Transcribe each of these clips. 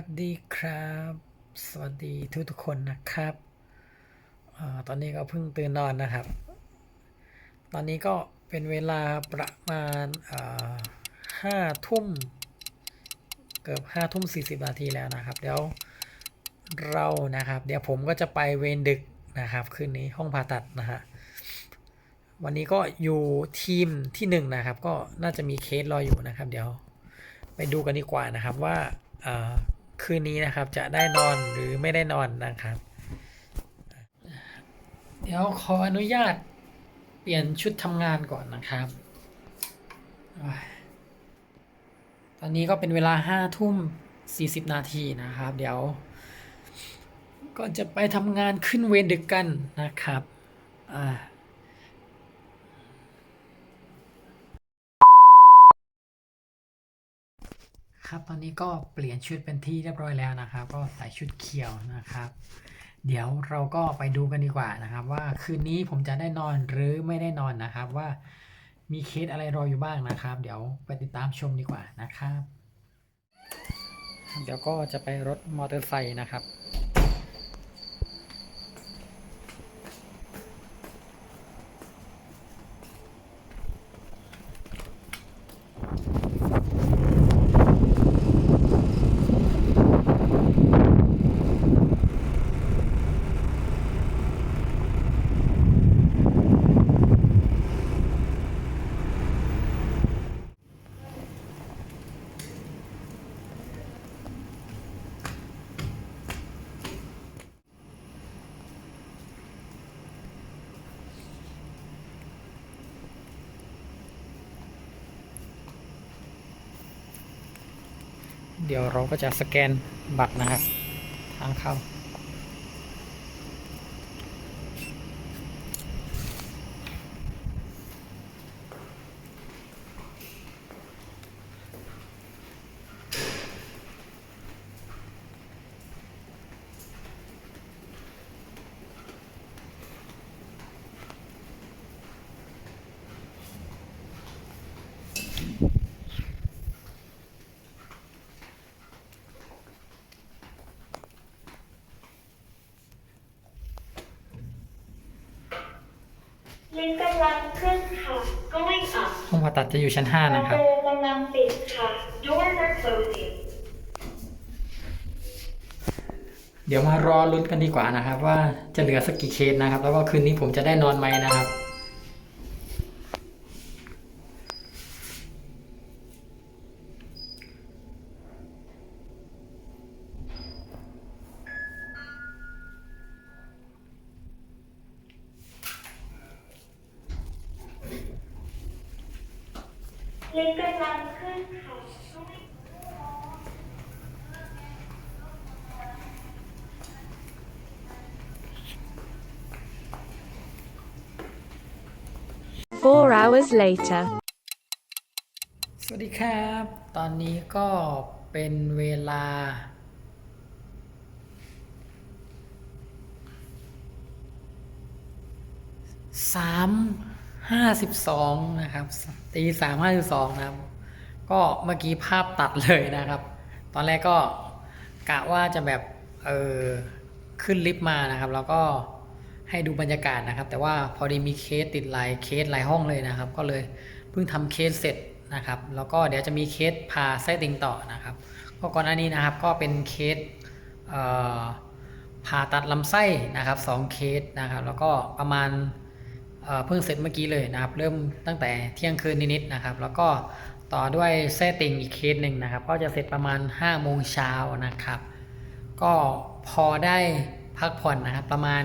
วัสดีครับ สวัสดีทุกทุกคนนะครับอตอนนี้ก็เพิ่งตื่นนอนนะครับ ตอนนี้ก็เป็นเวลาประมาณห้าทุ่มเกือบห้าทุ่มสี่สิบนาทีแล้วนะครับ เดี๋ยวเรานะครับ เดี๋ยวผมก็จะไปเวรดึกนะครับคืนนี้ห้องผ่าตัดนะฮะวันนี้ก็อยู่ทีมที่หนึ่งนะครับ ก็น่าจะมีเคสรออยู่นะครับ เดี๋ยวไปดูกันดีกว่านะครับว่า คืนนี้นะครับจะได้นอนหรือไม่ได้นอนนะครับ เดี๋ยวขออนุญาตเปลี่ยนชุดทำงานก่อนนะครับ ตอนนี้ก็เป็นเวลาห้าทุ่มสี่สิบนาทีนะครับ เดี๋ยวก็จะไปทำงานขึ้นเวรดึกกันนะครับ อ่า ครับตอนนี้ก็เปลี่ยนชุดเป็นที่เรียบร้อยแล้วนะครับ ก็ใส่ชุดเขียวนะครับ เดี๋ยวเราก็ไปดูกันดีกว่านะครับ ว่าคืนนี้ผมจะได้นอนหรือไม่ได้นอนนะครับ ว่ามีเคสอะไรรออยู่บ้างนะครับ เดี๋ยวไปติดตามชมดีกว่านะครับ เดี๋ยวก็จะไปรถมอเตอร์ไซค์นะครับ เดี๋ยวเราก็จะสแกนบัตรนะครับ ทางเข้า ลิฟต์กำลังขึ้นค่ะ going up ห้องผ่าตัดจะอยู่ชั้น 5 นะครับ ประตูกำลังปิดค่ะ doors are closing เดี๋ยวมารอลุ้นกันดีกว่านะครับ ว่าจะเหลือสักกี่เคสนะครับ แล้วก็คืนนี้ผมจะได้นอนไหมนะครับ ลิฟต์กำลังขึ้นค่ะ going Four hours later. สวัสดีครับ ตอนนี้ก็เป็นเวลา สาม ห้าสิบสองนะครับตีสามห้าสิบสองนะครับ ก็เมื่อกี้ภาพตัดเลยนะครับ ตอนแรกก็กะว่าจะแบบเออขึ้นลิฟต์มานะครับ แล้วก็ให้ดูบรรยากาศนะครับ แต่ว่าพอดีมีเคสติดหลายเคสหลายห้องเลยนะครับ ก็เลยเพิ่งทำเคสเสร็จนะครับ แล้วก็เดี๋ยวจะมีเคสพาไส้ติ่งต่อนะครับก็ก่อนหน้านี้นะครับก็เป็นเคสเอ่อผ่าตัดลำไส้นะครับสองเคสนะครับ แล้วก็ประมาณ เพิ่งเสร็จเมื่อกี้เลยนะครับ เริ่มตั้งแต่เที่ยงคืนนิดๆนะครับ แล้วก็ต่อด้วยแส้ติ่งอีกเคสหนึ่งนะครับ ก็จะเสร็จประมาณ5โมงเช้านะครับ ก็พอได้พักผ่อนนะครับประมาณ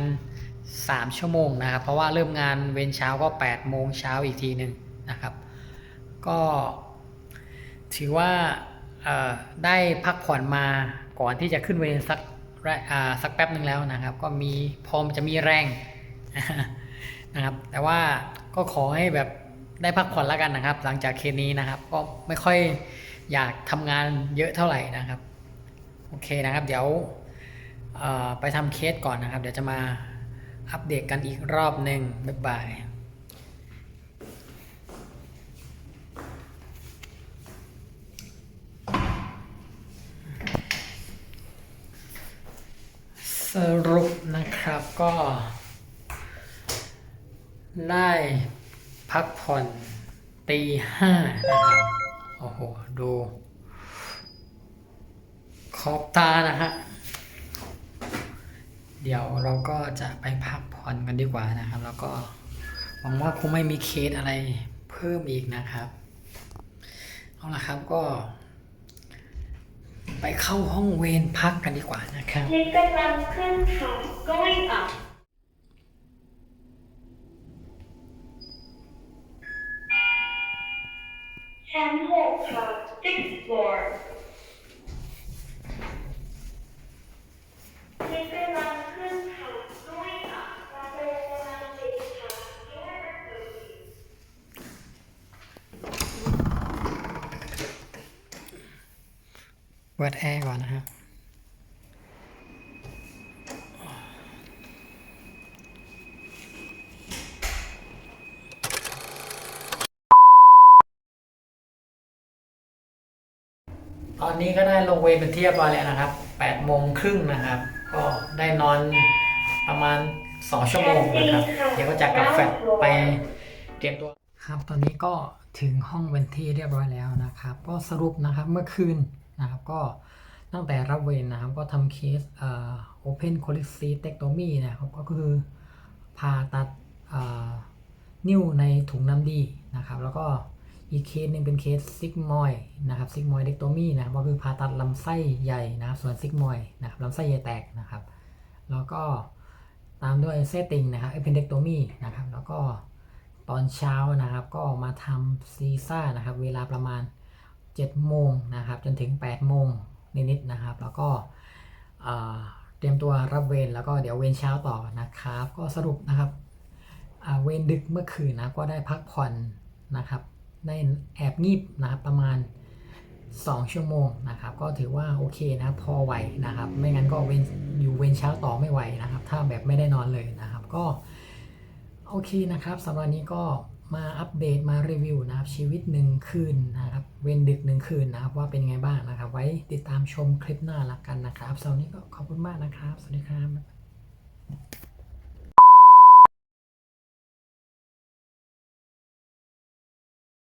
3 ชั่วโมงนะครับ เพราะว่าเริ่มงานเว้นเช้าก็ 8 โมงเช้าอีกทีหนึ่งนะครับ ก็ถือว่าได้พักผ่อนมาก่อนที่จะขึ้นเวรสักสักแป๊บหนึ่งแล้วนะครับ ก็มีพร้อมจะมีแรง นะครับ แต่ว่าก็ขอให้แบบได้พักผ่อนแล้วกันนะครับ หลังจากเคสนี้นะครับ ก็ไม่ค่อยอยากทำงานเยอะเท่าไหร่นะครับ โอเคนะครับ เดี๋ยวไปทำเคสก่อนนะครับ เดี๋ยวจะมาอัปเดตกันอีกรอบหนึ่งบ๊ายบายสรุปนะครับก็ ได้พักผ่อนตีห้านะครับ โอ้โห ดู ขอบตานะฮะ เดี๋ยวเราก็จะไปพักผ่อนกันดีกว่านะครับ แล้วก็หวังว่าคงไม่มีเคสอะไรเพิ่มอีกนะครับ เอาละครับก็ ไปเข้าห้องเวรพักกันดีกว่านะครับ ลิฟต์กำลังขึ้นค่ะ going up ค่ะ door closing เปิดแอร์ก่อนนะครับ ตอนนี้ก็ได้ลงเวรเป็นเรียบร้อยแล้วนะครับ8โมงครึ่งนะครับ ก็ได้นอนประมาณ 2 ชั่วโมงนะครับ เดี๋ยวก็จะกลับแฟลตไปเตรียมตัว ครับ ตอนนี้ก็ถึงห้องเวนที่เรียบร้อยแล้วนะครับ ก็สรุปนะครับเมื่อคืนนะครับ ก็ตั้งแต่รับเวรนะครับ ก็ทำเคสเอ่อ open cholecystectomy นะครับ ก็คือผ่าตัดเอ่อนิ้วในถุงน้ำดีนะครับ แล้วก็ อีกเคสหนึ่งเป็นเคสซิกมอยนะครับซิกมอยเด็กโตมีนะครับก็คือผ่าตัดลำไส้ใหญ่นะครับส่วนซิกมอยนะครับลำไส้ใหญ่แตกนะครับ แล้วก็ตามด้วยเซตติงนะครับเอเพนเด็กโตมีนะครับ แล้วก็ตอนเช้านะครับก็มาทำซีซ่านะครับ เวลาประมาณ7โมงนะครับ จนถึง8โมงนิดๆนะครับ แล้วก็เตรียมตัวรับเวรแล้วก็เดี๋ยวเวรเช้าต่อนะครับ ก็สรุปนะครับเวรดึกเมื่อคืนนะก็ได้พักผ่อนนะครับ ได้แอบงีบนะครับประมาณ 2 ชั่วโมงนะครับ ก็ถือว่าโอเคนะพอไหวนะครับ ไม่งั้นก็เวนอยู่เวนเช้าต่อไม่ไหวนะครับ ถ้าแบบไม่ได้นอนเลยนะครับ ก็โอเคนะครับสำหรับวันนี้ก็มาอัปเดตมารีวิวนะครับชีวิตหนึ่งคืนนะครับเวนดึกหนึ่งคืนนะครับว่าเป็นไงบ้างนะครับ ไว้ติดตามชมคลิปหน้าละกันนะครับสำหรับวันนี้ก็ขอบคุณมากนะครับ สวัสดีครับ